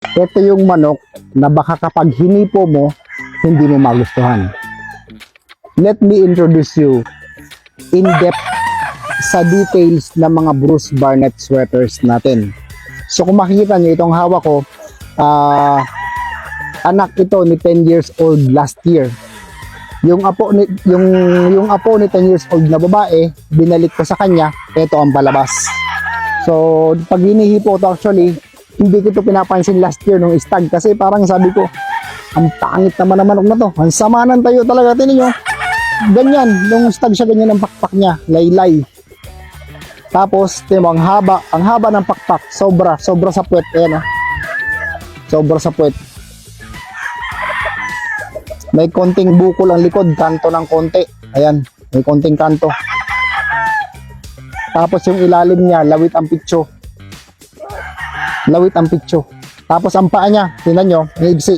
Ito yung manok na baka kapag hinipo mo, hindi mo magustuhan. Let me introduce you in depth sa details ng mga Bruce Barnett sweaters natin. So kung makikita nyo itong hawak ko, ah, anak ito ni 10 years old last year. Yung apo ni yung yung apo ni 10 years old na babae, binalik ko sa kanya, ito ang palabas. So pag hinihipo to actually, hindi ko to pinapansin last year nung stag kasi parang sabi ko, ang pangit naman ng manok na to. Ang samanan tayo talaga tinin nyo. Ganyan, nung stag siya ganyan ang pakpak niya, laylay. Tapos, tingnan mo, ang haba, ang haba ng pakpak, sobra, sobra sa puwet, ayan oh. Sobra sa puwet. May konting bukol ang likod, kanto ng konti. Ayan, may konting kanto. Tapos yung ilalim niya, lawit ang pitso. Lawit ang pitso. Tapos ang paa niya, tingnan nyo, maigsi.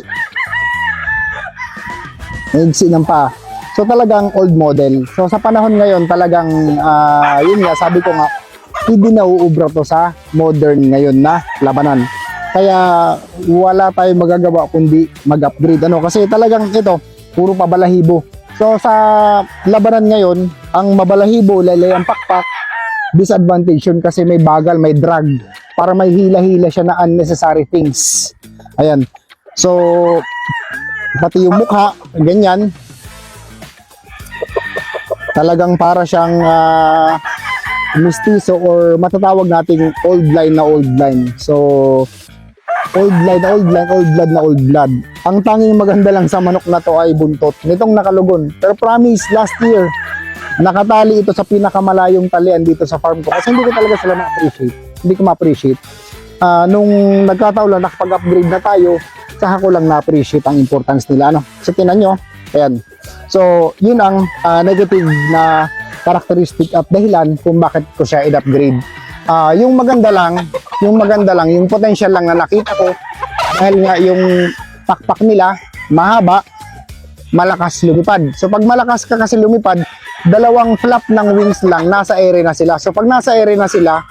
Maigsi ng paa. So talagang old model. So sa panahon ngayon talagang ah, yun nga sabi ko nga hindi na uubra to sa modern ngayon na labanan. Kaya wala tayong magagawa kundi mag-upgrade ano kasi talagang ito puro pabalahibo. So sa labanan ngayon, ang mabalahibo lalay ang pakpak disadvantage yun kasi may bagal, may drag para may hila-hila siya na unnecessary things. Ayan. So pati yung mukha, ganyan, talagang para siyang ah, mistiso or matatawag nating old line na old line. So, old line old line, old blood na old blood. Ang tanging maganda lang sa manok na to ay buntot. Nitong nakalugon. Pero promise, last year, nakatali ito sa pinakamalayong talian dito sa farm ko. Kasi hindi ko talaga sila ma-appreciate. Hindi ko ma-appreciate. Ah, nung nagkataon lang, nakapag-upgrade na tayo, saka ko lang na-appreciate ang importance nila. Ano? So, tinan nyo, ayan. So, yun ang ah, negative na characteristic at dahilan kung bakit ko siya i-upgrade. Ah, yung maganda lang, yung maganda lang, yung potential lang na nakita ko dahil nga yung pakpak nila mahaba, malakas lumipad. So pag malakas ka kasi lumipad, dalawang flap ng wings lang nasa ere na sila. So pag nasa ere na sila,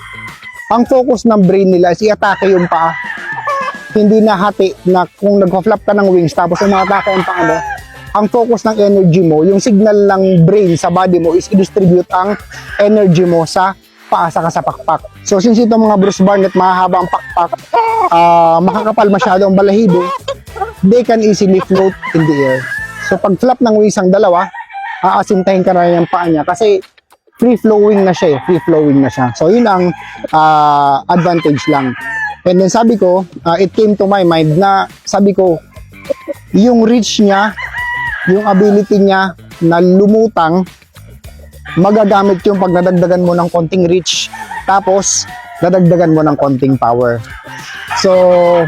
ang focus ng brain nila is i-atake yung paa. Hindi na hati na kung nag-flap ka ng wings tapos umatake ang paa mo, ang focus ng energy mo, yung signal ng brain sa body mo is i-distribute ang energy mo sa paa saka sa pakpak. So since ito mga Bruce Barnett, mahaba ang pakpak, ah, makakapal masyado ang balahibo, they can easily float in the air. So pag flap ng wings ang dalawa, aasintahin ka na yung paa niya kasi free flowing na siya eh, free flowing na siya. So yun ang ah, advantage lang. And then sabi ko, ah, it came to my mind na sabi ko, yung reach niya, yung ability niya na lumutang, magagamit yung pag nadagdagan mo ng konting reach, tapos nadagdagan mo ng konting power. So,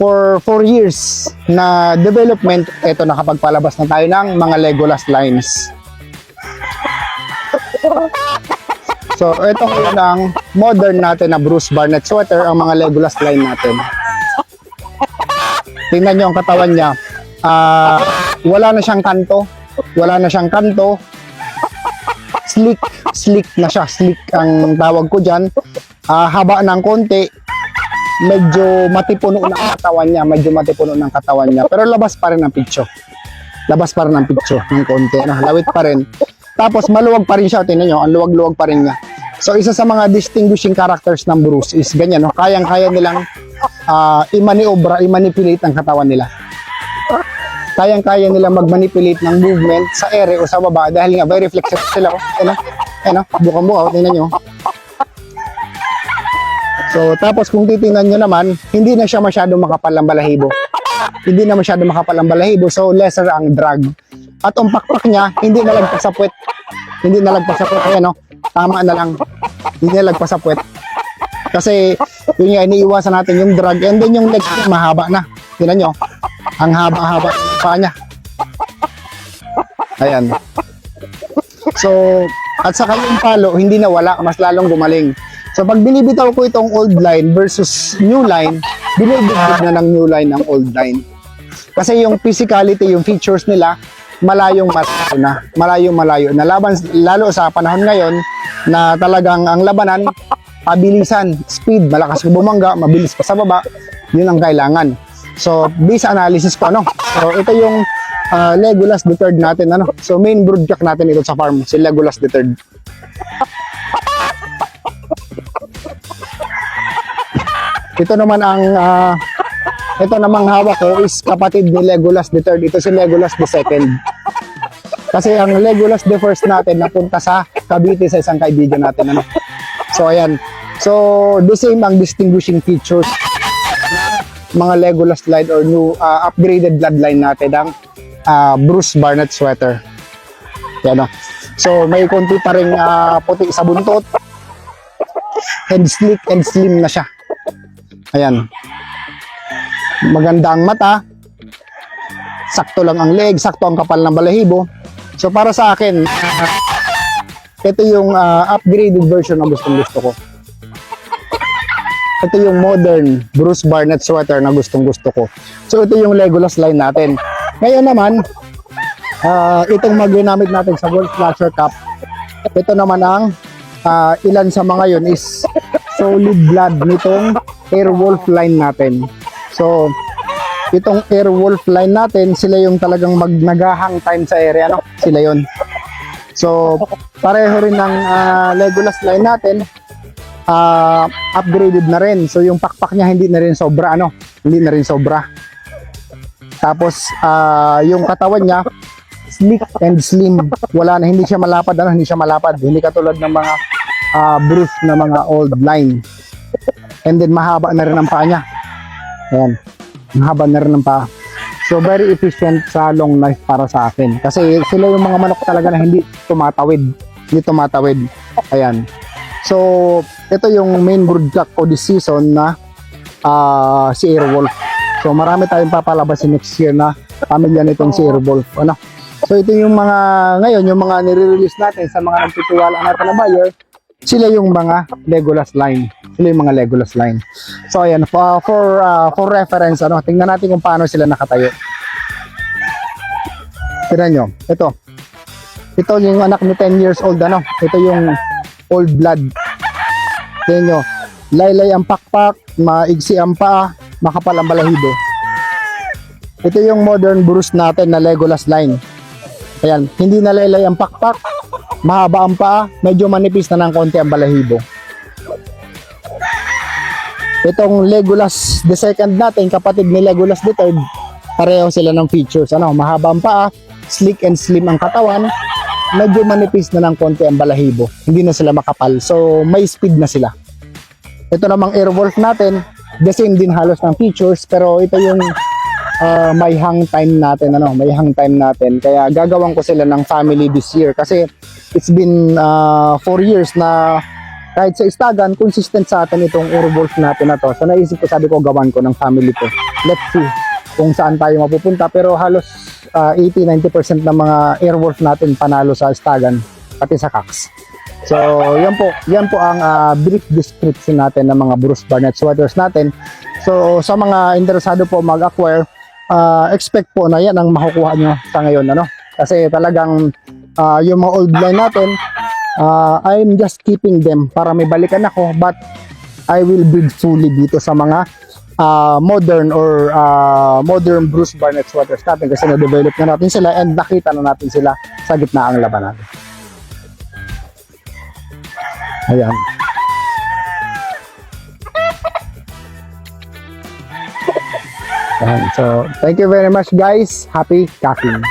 for 4 years na development, eto nakapagpalabas na tayo ng mga Legolas lines. So, ito ngayon ang modern natin na Bruce Barnett sweater, ang mga Legolas line natin. Tingnan nyo ang katawan niya. Ah, wala na siyang kanto. Wala na siyang kanto. Slick. Slick na siya. Slick ang tawag ko dyan. Ah, haba ng konti. Medyo matipuno ang katawan niya. Medyo matipuno ng katawan niya. Pero labas pa rin ang pitso. Labas pa rin ang pitso ng konti. Ano, lawit pa rin. Tapos maluwag pa rin siya. Tingnan nyo, ang luwag-luwag pa rin niya. So isa sa mga distinguishing characters ng Bruce is ganyan. No? Kayang-kaya nilang ah, i-maniobra, i-manipulate ang katawan nila. Kayang-kaya nilang mag-manipulate ng movement sa ere o sa baba dahil nga very flexible sila. Ano? Ano? Bukang buka. Oh. Tingnan nyo. So, tapos kung titingnan nyo naman, hindi na siya masyadong makapal ang balahibo. Hindi na masyadong makapal ang balahibo, so lesser ang drag. At ang pakpak niya, hindi na lagpas sa puwet. Hindi na lagpas sa puwet. Ayan, oh. Tama na lang. Hindi na lagpas sa puwet. Kasi, yun nga, iniiwasan natin yung drag. And then yung legs mahaba na. Tingnan nyo. Ang haba-haba ng paa niya. Ayan. So, at saka yung palo, hindi na wala, mas lalong gumaling. So, pag binibitaw ko itong old line versus new line, binibigod na ng new line ang old line. Kasi yung physicality, yung features nila, malayong malayo na. Malayong malayo na. Laban, lalo sa panahon ngayon, na talagang ang labanan, pabilisan, speed, malakas ka bumangga, mabilis pa sa baba. Yun ang kailangan. So, base analysis ko, ano? So, ito yung ah, Legolas the third natin, ano? So, main broodcock natin ito sa farm, si Legolas the third. Ito naman ang ah, ito namang hawak ko is kapatid ni Legolas the third. Ito si Legolas the second. Kasi ang Legolas the first natin napunta sa Cavite sa isang kaibigan natin. Ano? So, ayan. So, the same ang distinguishing features mga Legolas line or new uh, upgraded bloodline natin ang uh, Bruce Barnett sweater. Yan o. So, may konti pa rin uh, puti sa buntot. And sleek and slim na siya. Ayan. Maganda ang mata. Sakto lang ang leg, sakto ang kapal ng balahibo. So para sa akin, ito yung ah, upgraded version na gustong gusto ko. Ito yung modern Bruce Barnett sweater na gustong gusto ko. So ito yung Legolas line natin. Ngayon naman, ah, itong mag-ginamit natin sa World Slasher Cup, ito naman ang ah, ilan sa mga yun is solid blood nitong Airwolf line natin. So, itong Airwolf line natin, sila yung talagang mag nagahang time sa area, no? Sila yon. So, pareho rin ng ah, Legolas line natin, ah, upgraded na rin. So, yung pakpak niya hindi na rin sobra, ano? Hindi na rin sobra. Tapos, ah, yung katawan niya, sleek and slim. Wala na, hindi siya malapad, ano? Hindi siya malapad. Hindi katulad ng mga ah, Bruce na mga old line. And then, mahaba na rin ang paa niya. Ayan. Mahaba na rin ang paa. So, very efficient sa long life para sa akin. Kasi sila yung mga manok talaga na hindi tumatawid. Hindi tumatawid. Ayan. So, ito yung main broodcock ko this season na ah, si Airwolf. So, marami tayong papalabasin next year na pamilya nitong si Airwolf. Ano? So, ito yung mga, ngayon, yung mga nire-release natin sa mga nagtitiwala natin na buyer, sila yung mga Legolas line. Sila yung mga Legolas line. So, ayan, for, for, ah, for reference, ano, tingnan natin kung paano sila nakatayo. Tingnan nyo, ito. Ito yung anak ni 10 years old, ano. Ito yung old blood. Tingnan nyo, laylay ang pakpak, maigsi ang paa, makapal ang balahibo. Ito yung modern Bruce natin na Legolas line. Ayan, hindi na laylay ang pakpak, mahaba ang paa, medyo manipis na ng konti ang balahibo. Itong Legolas the second natin, kapatid ni Legolas the third, pareho sila ng features. Ano, mahaba ang paa, sleek and slim ang katawan, medyo manipis na ng konti ang balahibo. Hindi na sila makapal. So, may speed na sila. Ito namang Airwolf natin, the same din halos ng features, pero ito yung uh, may hang time natin, ano, may hang time natin. Kaya gagawan ko sila ng family this year kasi it's been uh, four years na kahit sa Istagan, consistent sa atin itong Airwolf natin na to. So naisip ko, sabi ko, gawan ko ng family ko. Let's see kung saan tayo mapupunta. Pero halos uh, 80-90% ng mga Airwolf natin panalo sa Istagan, pati sa Cax. So, yan po, yan po ang uh, brief description natin ng mga Bruce Barnett sweaters natin. So, sa mga interesado po mag-acquire, uh, expect po na yan ang makukuha nyo sa ngayon. Ano? Kasi talagang uh, yung mga old line natin, uh, I'm just keeping them para may balikan ako but I will breed fully dito sa mga uh, modern or uh, modern Bruce Barnett sweaters natin kasi na-develop na natin sila and nakita na natin sila sa gitna ang laban natin. Ayan. So, thank you very much guys. Happy cooking.